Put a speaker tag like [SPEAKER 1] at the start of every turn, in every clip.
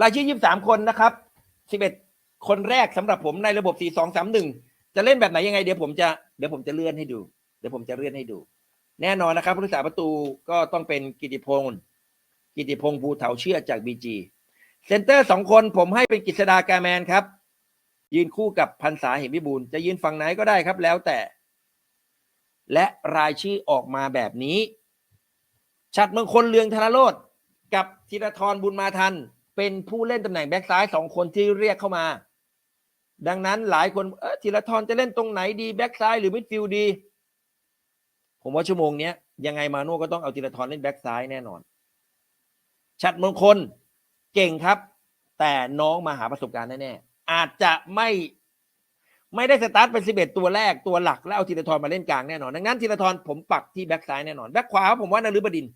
[SPEAKER 1] รายชื่อยี่สามคนนะครับสิบเอ็ดคนแรกสำหรับผมในระบบสี่สองสามหนึ่งจะเล่นแบบไหนยังไงเดี๋ยวผมจะเดี๋ยวผมจะเลื่อนให้ดู เดี๋ยวผมจะเลื่อนให้ดู แน่นอนนะครับผู้รักษาประตูก็ต้องเป็นกิติพงศ์กิติพงศ์ภูเถาเชื่อจากบีจีเซนเตอร์สองคนผมให้เป็นกฤษดากาแมนครับ ยืนคู่กับพันษาเหมวิบูลจะยืนฝั่งไหนก็ได้ครับแล้วแต่ และรายชื่อออกมาแบบนี้ชัดเมืองคนเลืองธนโรธกับธีรทรบุญมาทัน เป็นผู้เล่นตำแหน่งแบ็กซ้ายสองคนที่เรียกเข้ามา ดังนั้นหลายคนเออธีรทรจะเล่นตรงไหนดีแบ็กซ้ายหรือมิดฟิลด์ดี ผมว่าชั่วโมงเนี้ยยังไงมาโน่ก็ต้องเอาธีรทรเล่นแบ็กซ้ายแน่นอน ชัดมงคนเก่งครับ แต่น้องมาหาประสบการณ์แน่ๆอาจจะไม่ไม่ได้สตาร์ทเป็นสิบเอ็ดตัวแรกตัวหลักแล้วเอาธีรทรมาเล่นกลางแน่นอนดังนั้นธีรทรผมปักที่แบ็กซ้ายแน่นอนแบ็กขวาผมว่านฤบดินทร์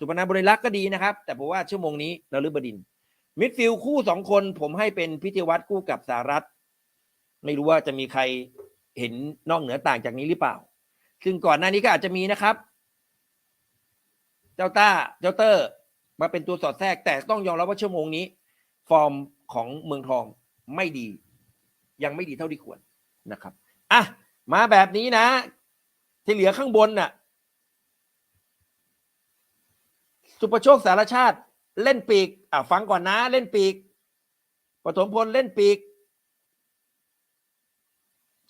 [SPEAKER 1] สุพนันบริลักษ์ก็ดีนะครับ แต่ผมว่าชั่วโมงนี้นฤบดินมิดฟิลคู่สองคนผมให้เป็นพิธีวัตรคู่กับสารัตไม่รู้ว่าจะมีใครเห็นนอกเหนือต่างจากนี้หรือเปล่า ซึ่งก่อนหน้านี้ก็อาจจะมีนะครับ เจ้าต้าเจ้าเตอร์ มาเป็นตัวสอดแทรก แต่ต้องยอมรับว่าชั่วโมงนี้ ฟอร์มของเมืองทองไม่ดี ยังไม่ดีเท่าที่ควรนะครับอะมาแบบนี้นะ ที่เหลือข้างบนน่ะ สุประโชคสารชาติ เล่นปีกอะฟังก่อนนะ เล่นปีกปฐมพลเล่นปีก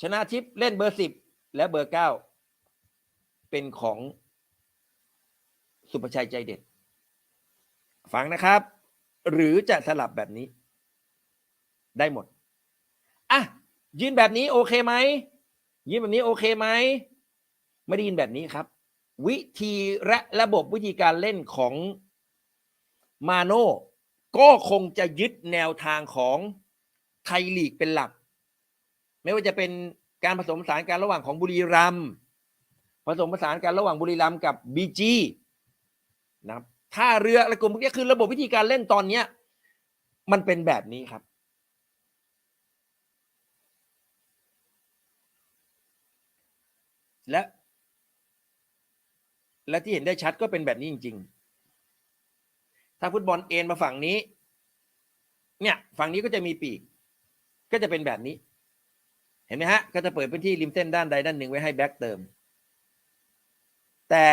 [SPEAKER 1] ชนะทิพย์เล่นเบอร์สิบและเบอร์เก้าเป็นของสุประชัยใจเด็ด ฟังนะครับ หรือจะสลับแบบนี้ ได้หมดอะยืนแบบนี้โอเคไหมยืนแบบนี้โอเคไหมไม่ได้ยินแบบนี้ครับ วิธีและระบบวิธีการเล่นของมาโน่ก็คงจะยึดแนวทางของไทยลีกเป็นหลัก ไม่ว่าจะเป็นการผสมผสานการระหว่างของบุรีรัมย์ผสมผสานการระหว่างบุรีรัมย์กับบีจีนะครับท่าเรืออะไรกลุ่มพวกนี้คือระบบวิธีการเล่นตอนเนี้ย มันเป็นแบบนี้ครับ และ และที่เห็นได้ชัดก็เป็นแบบนี้จริง ๆ ถ้าฟุตบอลเอ็นมาฝั่งนี้ เนี่ย ฝั่งนี้ก็จะมีปีก ก็จะเป็นแบบนี้ เห็นไหมฮะ ก็จะเปิดพื้นที่ริมเส้นด้านใดด้านหนึ่งไว้ให้แบ็กเติม แต่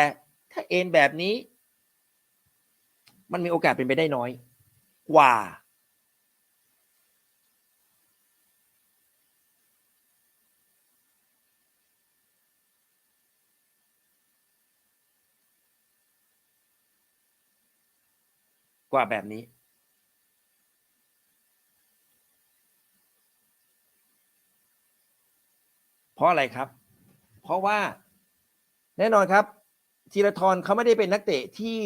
[SPEAKER 1] ถ้าเอ็นแบบนี้ มันมีโอกาสเป็นไปได้น้อย กว่า กว่าแบบนี้ เพราะอะไรครับ เพราะว่าแน่นอนครับธีรทรเขาไม่ได้เป็นนักเตะที่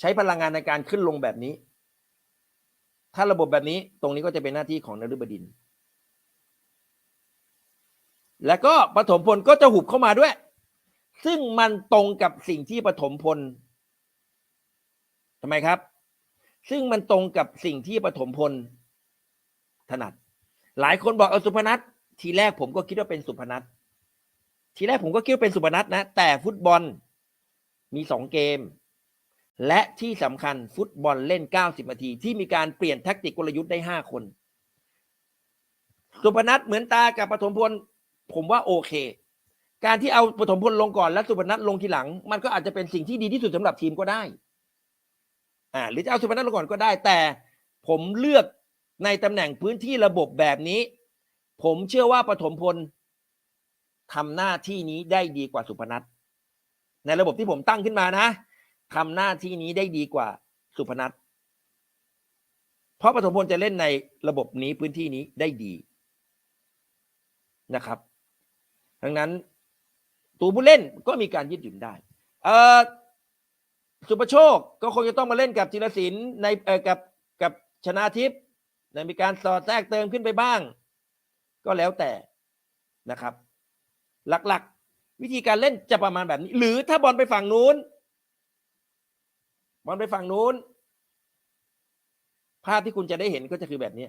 [SPEAKER 1] ใช้พลังงานในการขึ้นลงแบบนี้ ถ้าระบบแบบนี้ตรงนี้ก็จะเป็นหน้าที่ของนฤบดิน แล้วก็ปฐมพลก็จะหุบเข้ามาด้วย ซึ่งมันตรงกับสิ่งที่ปฐมพล ทำไมครับ ซึ่งมันตรงกับสิ่งที่ปฐมพลถนัด หลายคนบอกเอาสุพนัททีแรกผมก็คิดว่าเป็นสุพนัททีแรกผมก็คิดว่าเป็นสุพนัทนะ แต่ฟุตบอลมีสองเกม และที่สำคัญฟุตบอลเล่น 90 นาที ที่มีการเปลี่ยนแท็กติกกลยุทธ์ได้ 5 คน สุพนัทเหมือนตากับปฐมพล ผมว่าโอเค การที่เอาปฐมพลลงก่อนแล้วสุพนัทลงทีหลัง มันก็อาจจะเป็นสิ่งที่ดีที่สุดสำหรับทีมก็ได้ อ่าหรือจะเอาสุพนัทลงก่อนก็ได้ แต่ผมเลือกในตำแหน่งพื้นที่ระบบแบบนี้ ผมเชื่อว่าปฐมพลทำหน้าที่นี้ได้ดีกว่าสุพนัทในระบบที่ผมตั้งขึ้นมานะทำหน้าที่นี้ได้ดีกว่าสุพนัทเพราะปฐมพลจะเล่นในระบบนี้พื้นที่นี้ได้ดีนะครับ ดังนั้นตัวผู้เล่นก็มีการยืดหยุ่นได้ เออ สุประโชคก็คงจะต้องมาเล่นกับจิรศิลป์ในเออกับกับชนาทิพย์มีการสอดแทรกเติมขึ้นไปบ้าง ก็แล้วแต่นะครับ หลักๆ วิธีการเล่นจะประมาณแบบนี้ หรือถ้าบอลไปฝั่งนู้น บอลไปฝั่งนู้นภาพที่คุณจะได้เห็นก็จะคือแบบนี้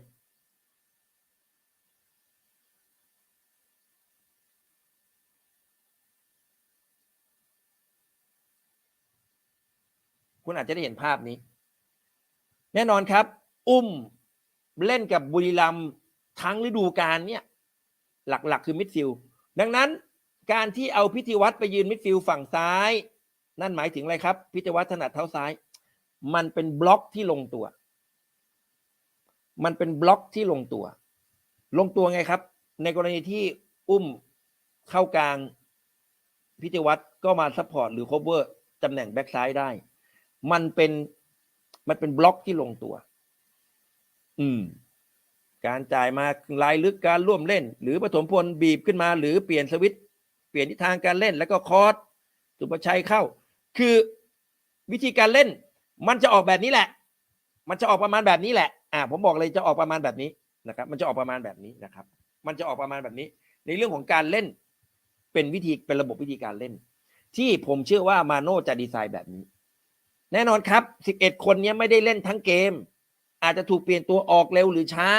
[SPEAKER 1] คุณอาจจะได้เห็นภาพนี้ แน่นอนครับ อุ้มเล่นกับบุรีรัมทั้งฤดูกาลเนี่ยหลักๆ คือมิดฟิลด์ดังนั้นการที่เอาพิธีวัตรไปยืนมิดฟิลฝั่งซ้าย นั่นหมายถึงอะไรครับ พิธีวัตรถนัดเท้าซ้าย มันเป็นบล็อกที่ลงตัว มันเป็นบล็อกที่ลงตัว ลงตัวไงครับ ในกรณีที่อุ้มเข้ากลางพิธีวัตรก็มาซัพพอร์ตหรือ cover ตำแหน่งแบ็กซ้ายได้ มันเป็นมันเป็นบล็อกที่ลงตัว อืม การจ่ายมาลายลึกการร่วมเล่น หรือปฐมพลบีบขึ้นมา หรือเปลี่ยนสวิตช์เปลี่ยนทิศทางการเล่นแล้วก็คอร์สสุประชัยเข้า คือวิธีการเล่น มันจะออกแบบนี้แหละ มันจะออกประมาณแบบนี้แหละ อ่า ผมบอกเลยจะออกประมาณแบบนี้นะครับ มันจะออกประมาณแบบนี้นะครับ มันจะออกประมาณแบบนี้ ในเรื่องของการเล่น เป็นวิธีเป็นระบบวิธีการเล่น ที่ผมเชื่อว่ามาโน่จะดีไซน์แบบนี้ แน่นอนครับ 11 คนนี้ไม่ได้เล่นทั้งเกม อาจจะถูกเปลี่ยนตัวออกเร็วหรือช้า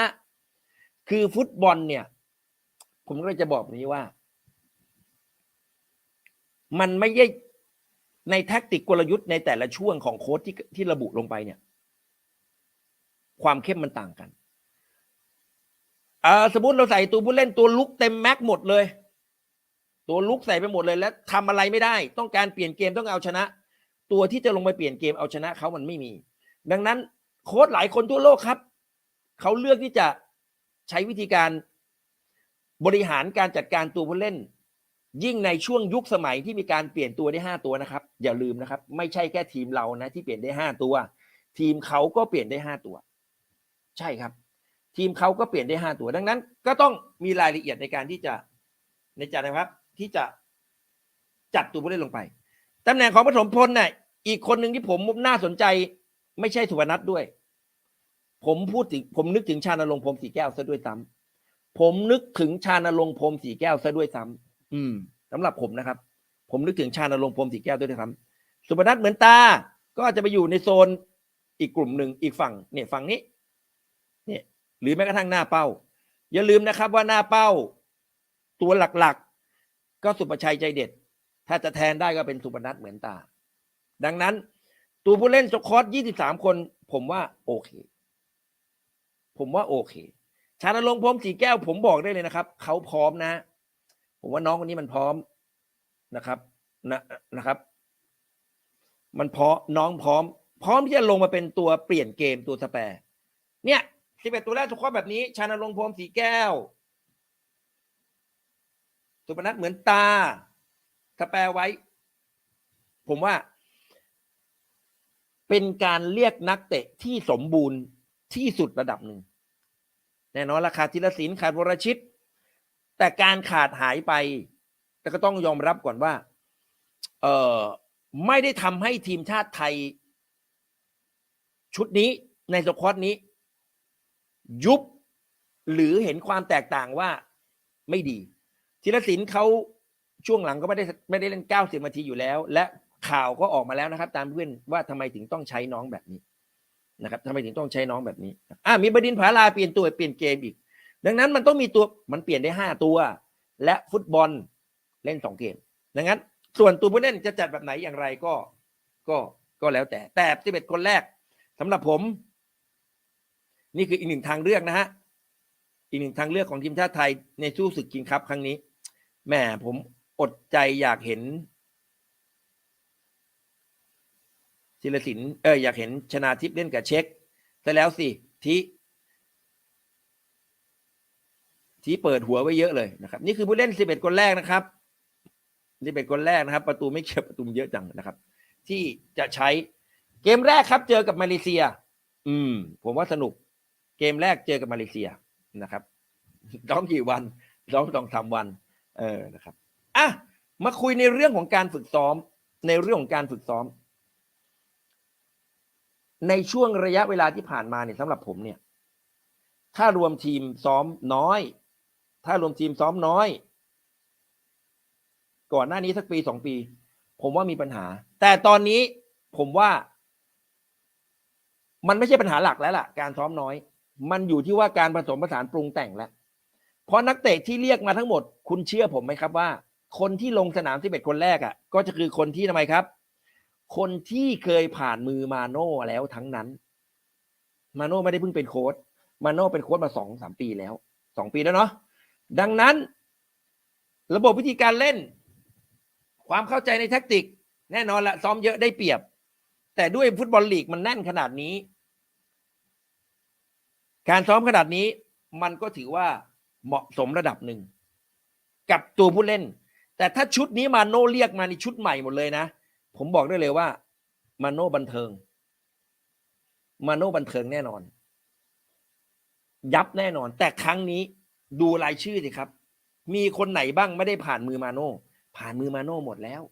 [SPEAKER 1] คือฟุตบอลเนี่ย ผมก็จะบอกนี้ว่า มันไม่ใช่ในแท็กติกกลยุทธ์ในแต่ละช่วงของโค้ชที่ที่ระบุลงไปเนี่ย ความเข้มมันต่างกันอ่าสมมติเราใส่ตัวผู้เล่นตัวลุกเต็มแม็กหมดเลย ตัวลุกใส่ไปหมดเลย แล้วทำอะไรไม่ได้ ต้องการเปลี่ยนเกมต้องเอาชนะ ตัวที่จะลงไปเปลี่ยนเกมเอาชนะเขามันไม่มี ดังนั้นโค้ชหลายคนทั่วโลกครับ เขาเลือกที่จะใช้วิธีการบริหารการจัดการตัวผู้เล่น ยิ่งในช่วงยุคสมัยที่มีการเปลี่ยนตัวได้ห้าตัวนะครับ อย่าลืมนะครับ ไม่ใช่แค่ทีมเรานะ ที่เปลี่ยนได้ห้าตัว ทีมเขาก็เปลี่ยนได้ห้าตัว ใช่ครับ ทีมเขาก็เปลี่ยนได้ห้าตัว ดังนั้น ก็ต้องมีรายละเอียดในการที่จะในจานะครับ ที่จะจัดตัวผู้เล่นลงไป ตำแหน่งของปฐมพลเนี่ยอีกคนหนึ่งที่ผมน่าสนใจ ไม่ใช่สุวรรณัทด้วย ผมพูดถึงผมนึกถึงชาญรงค์พรหมสีแก้วซะด้วยซ้ำผมนึกถึงชาญรงค์พรหมสีแก้วซะด้วยซ้ำอืมสำหรับผมนะครับ ผมนึกถึงชาญรงค์พรหมสีแก้วด้วยซ้ำสุวรรณัทเหมือนตา ก็อาจจะไปอยู่ในโซนอีกกลุ่มหนึ่งอีกฝั่งเนี่ยฝั่งนี้เนี่ยหรือแม้กระทั่งหน้าเป้า อย่าลืมนะครับว่าหน้าเป้า ตัวหลักๆก็สุประชัยใจเด็ด ถ้าจะแทนได้ก็เป็นสุพนัทเหมือนตา ดังนั้น ตัวผู้เล่นสคอต23คน ผมว่าโอเค ผมว่าโอเค ชาญรงค์พรมสีแก้ว ผมบอกได้เลยนะครับ เขาพร้อมนะ ผมว่าน้องคนนี้มันพร้อมนะครับ นะนะครับ มันพร้อมน้องพร้อม พร้อมที่จะลงมาเป็นตัวเปลี่ยนเกมตัวสแปรเนี่ย11ตัวแรกสคอแบบนี้ ชาญรงค์พรมสีแก้วสุพนัทเหมือนตา ถ้าแปลไว้ ผมว่า เป็นการเรียกนักเตะที่สมบูรณ์ที่สุดระดับหนึ่ง แน่นอนราคาธีรศิลขาดวรชิต แต่การขาดหายไป แต่ก็ต้องยอมรับก่อนว่า เออไม่ได้ทำให้ทีมชาติไทย ชุดนี้ในสควอตนี้ ยุบหรือเห็นความแตกต่างว่าไม่ดีธีรศิลเขา ช่วงหลังก็ไม่ได้ไม่ได้เล่น 90นาทีอยู่แล้ว และข่าวก็ออกมาแล้วนะครับ ตามเพื่อนว่าทำไมถึงต้องใช้น้องแบบนี้นะครับทำไมถึงต้องใช้น้องแบบนี้อ่ามีบดินผาลาเปลี่ยนตัวเปลี่ยนเกมอีก ดังนั้นมันต้องมีตัวมันเปลี่ยนได้ห้าตัว และฟุตบอลเล่นสองเกม ดังนั้น ส่วนตัวผู้เล่นจะจัดแบบไหนอย่างไรก็ก็ก็แล้วแต่แต่สิบเอ็ดคนแรกสำหรับผม นี่คืออีกหนึ่งทางเลือกนะฮะอีกหนึ่งทางเลือกของทีมชาติไทยในสู้ศึกคิงคัพครั้งนี้แหมผม อดใจอยากเห็นศิลศิลป์เอออยากเห็นชนาทิพย์เล่นกับเช็คแต่แล้วสิทีทีเปิดหัวไว้เยอะเลยนะครับ นี่คือผู้เล่นสิบเอ็ดคนแรกนะครับสิบเอ็ดคนแรกนะครับ ประตูไม่เก็บประตูเยอะจังนะครับ ที่จะใช้เกมแรกครับ เจอกับมาเลเซีย อืม ผมว่าสนุก เกมแรกเจอกับมาเลเซียนะครับต้องกี่วันต้องต้องทำวัน เออนะครับ อะมาคุยในเรื่องของการฝึกซ้อม ในเรื่องของการฝึกซ้อม ในช่วงระยะเวลาที่ผ่านมาเนี่ยสำหรับผมเนี่ย ถ้ารวมทีมซ้อมน้อย ถ้ารวมทีมซ้อมน้อย ก่อนหน้านี้สักปีสองปี ผมว่ามีปัญหา แต่ตอนนี้ผมว่า มันไม่ใช่ปัญหาหลักแล้วล่ะ การซ้อมน้อย มันอยู่ที่ว่าการผสมผสานปรุงแต่งแล้วเพราะนักเตะที่เรียกมาทั้งหมด คุณเชื่อผมไหมครับว่า คนที่ลงสนามที่เป็นคนแรกอะ ก็จะคือคนที่ทำไมครับ คนที่เคยผ่านมือมาโน่แล้วทั้งนั้น มาโน่ไม่ได้เพิ่งเป็นโค้ชมาโน่เป็นโค้ชมาสองสามปีแล้วสองปีแล้วเนาะดังนั้น ระบบวิธีการเล่น ความเข้าใจในแท็กติก แน่นอนละซ้อมเยอะได้เปรียบ แต่ด้วยฟุตบอลลีกมันแน่นขนาดนี้ การซ้อมขนาดนี้ มันก็ถือว่าเหมาะสมระดับหนึ่ง กับตัวผู้เล่น แต่ถ้าชุดนี้มาโน่เรียกมาในชุดใหม่หมดเลยนะ ผมบอกได้เลยว่า มาโน่บันเทิง มาโน่บันเทิงแน่นอน ยับแน่นอน แต่ครั้งนี้ดูรายชื่อสิครับ มีคนไหนบ้างไม่ได้ผ่านมือมาโน่ผ่านมือมาโน่หมดแล้ว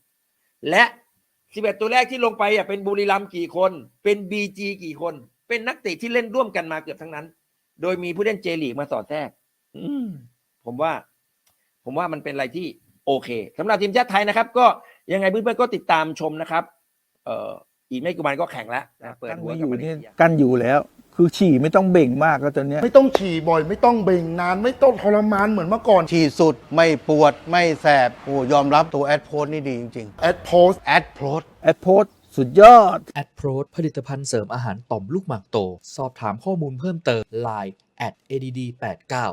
[SPEAKER 1] และ11ตัวแรกที่ลงไปอะเป็นบุรีรัมย์กี่คน เป็นบีจีกี่คน เป็นนักเตะที่เล่นร่วมกันมาเกือบทั้งนั้น โดยมีผู้เล่นเจลีกมาสอดแทรก อืมผมว่า ผมว่ามันเป็นอะไรที่ โอเคสำหรับทีมชาติไทยนะครับ ก็ยังไงเพื่อนๆก็ติดตามชมนะครับ เอ่ออีกไม่กี่วันก็แข่งแล้วนะเปิด
[SPEAKER 2] กัน
[SPEAKER 1] หัว
[SPEAKER 2] ไม่อ
[SPEAKER 1] กับ
[SPEAKER 2] ยู่
[SPEAKER 1] มาเล
[SPEAKER 2] นี่
[SPEAKER 1] เซีย
[SPEAKER 2] กันอยู่แล้ว คือฉี่ไม่ต้องเบ่งมากก็ตอนเนี้ย
[SPEAKER 3] ไม่ต้องฉี่บ่อยไม่ต้องเบ่งนานไม่ต้องทรมานเหมือนเมื่อก่อน
[SPEAKER 4] ฉีดสุดไม่ปวดไม่แสบโอ้ยอมรับตัวแอดโพสนี่ดีจริง
[SPEAKER 3] แอดโพส
[SPEAKER 4] ๆแอดโพส
[SPEAKER 2] แอดโพสสุดยอด
[SPEAKER 5] แอดโพรดผลิตภัณฑ์เสริมอาหารต่อมลูกหมากโต สอบถามข้อมูลเพิ่มเติม Line at add89